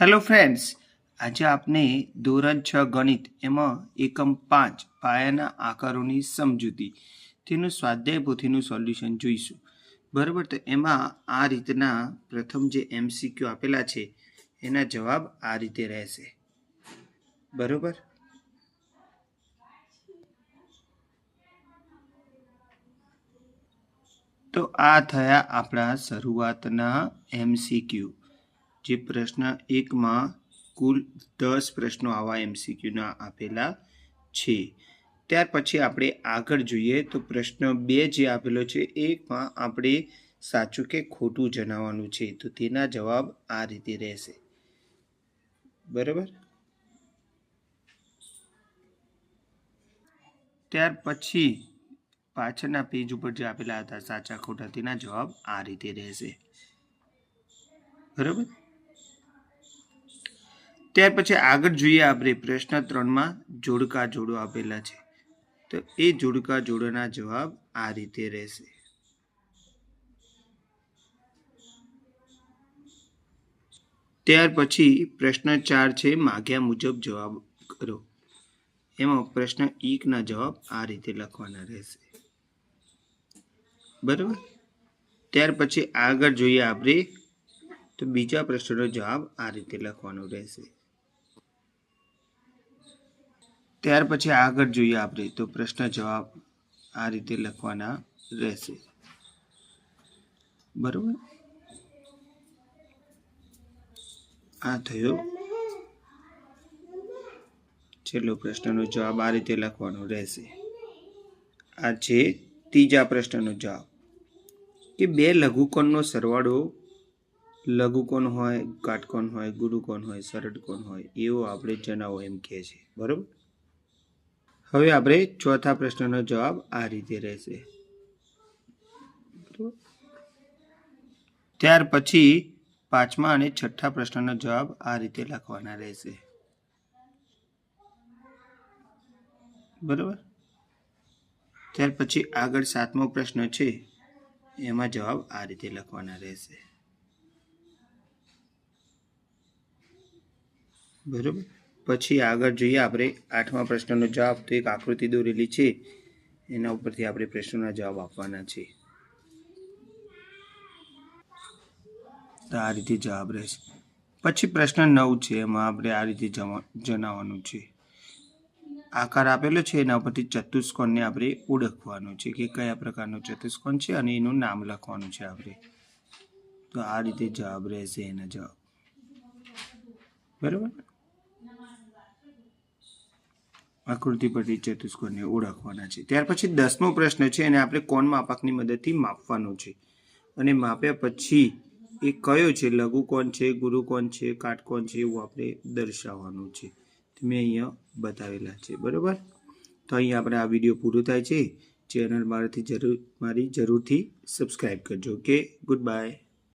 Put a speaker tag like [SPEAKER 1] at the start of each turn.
[SPEAKER 1] Hello friends આજે આપણે ધોરણ છ ગણિત એમાં એકમ પાંચ પાયાના આકારોની સમજૂતી, તેનું સ્વાધ્યાય પોથીનું સોલ્યુશન જોઈશું. બરાબર, તો એમાં આ રીતના પ્રથમ જે એમસીક્યુ આપેલા છે, એના જવાબ આ રીતે રહેશે. બરાબર? તો આ થયા આપણા શરૂઆતના એમસીક્યુ જે પ્રશ્ન એકમાં કુલ દસ પ્રશ્નો આવા એમસીક્યુના આપેલા છે. ત્યાર પછી આપણે આગળ જોઈએ તો પ્રશ્ન બે જે આપેલો છે એકમાં આપણે સાચું કે ખોટું જણાવવાનું છે તો તેના જવાબ આ રીતે રહેશે. બરાબર? ત્યાર પછી પાછળના પેજ ઉપર જે આપેલા હતા સાચા ખોટા તેના જવાબ આ રીતે રહેશે. બરાબર? ત્યાર પછી આગળ જોઈએ આપણે પ્રશ્ન ત્રણમાં જોડકા જોડો આપેલા છે. તો એ જોડકા જોડોના જવાબ આ રીતે રહેશે. ત્યાર પછી પ્રશ્ન ચાર છે, માગ્યા મુજબ જવાબ કરો. એમાં પ્રશ્ન એકના જવાબ આ રીતે લખવાના રહેશે. બરાબર? ત્યાર પછી આગળ જોઈએ આપણે તો બીજા પ્રશ્નનો જવાબ આ રીતે લખવાનો રહેશે. ત્યાર પછી આગળ જોઈએ આપણે, તો પ્રશ્ન જવાબ આ રીતે લખવાના રહેશે. બરોબર? આ થયો. છેલ્લો પ્રશ્નનો જવાબ આ રીતે લખવાનો રહેશે. આ છે ત્રીજા પ્રશ્નનો જવાબ. કે બે લઘુકોણનો સરવાળો, લઘુકોણ હોય કાટકોણ હોય, ગુરુકોણ હોય, સરળકોણ હોય, એવો આપણે જણાવો એમ કહે છે. બરોબર? હવે આપણે ચોથા પ્રશ્નનો જવાબ આ રીતે રહેશે. ત્યાર પછી પાંચમા અને છઠ્ઠા પ્રશ્નનો જવાબ આ રીતે લખવાના રહેશે. બરોબર? ત્યાર પછી આગળ સાતમો પ્રશ્ન છે, એમાં જવાબ આ રીતે લખવાના રહેશે. બરોબર? પછી આગળ જોઈએ આપણે આઠમા પ્રશ્નનો જવાબ તો એક આકૃતિ દોરેલી છે. એના ઉપરથી આપણે પ્રશ્નોના જવાબ આપવાના છે. તો આ રીતે જવાબ રહેશે. પછી પ્રશ્ન નવ છે, એમાં આપણે આ રીતે જણાવવાનું છે. આકાર આપેલો છે, એના ઉપરથી ચતુષ્કોણને આપણે ઓળખવાનું છે કે કયા પ્રકારનો ચતુષ્કોણ છે અને એનું નામ લખવાનું છે આપણે. તો આ રીતે જવાબ રહેશે એના જવાબ. બરાબર? આકૃતિ પરથી ચતુષ્કોણને ઓળખવાના છે. ત્યાર પછી દસમો પ્રશ્ન છે એને આપણે કોણ માપકની મદદથી માપવાનો છે? અને માપ્યા પછી એ કયો છે? લઘુ કોણ છે? ગુરુ કોણ છે? કાટકોણ છે? એવું આપણે દર્શાવવાનું છે. મેં અહીંયા બતાવેલા છે. બરાબર? તો અહીંયા આપણે આ વીડિયો પૂરો થાય છે. ચેનલ મારાથી જરૂર મારી જરૂરથી સબસ્ક્રાઈબ કરજો. ઓકે? Good bye.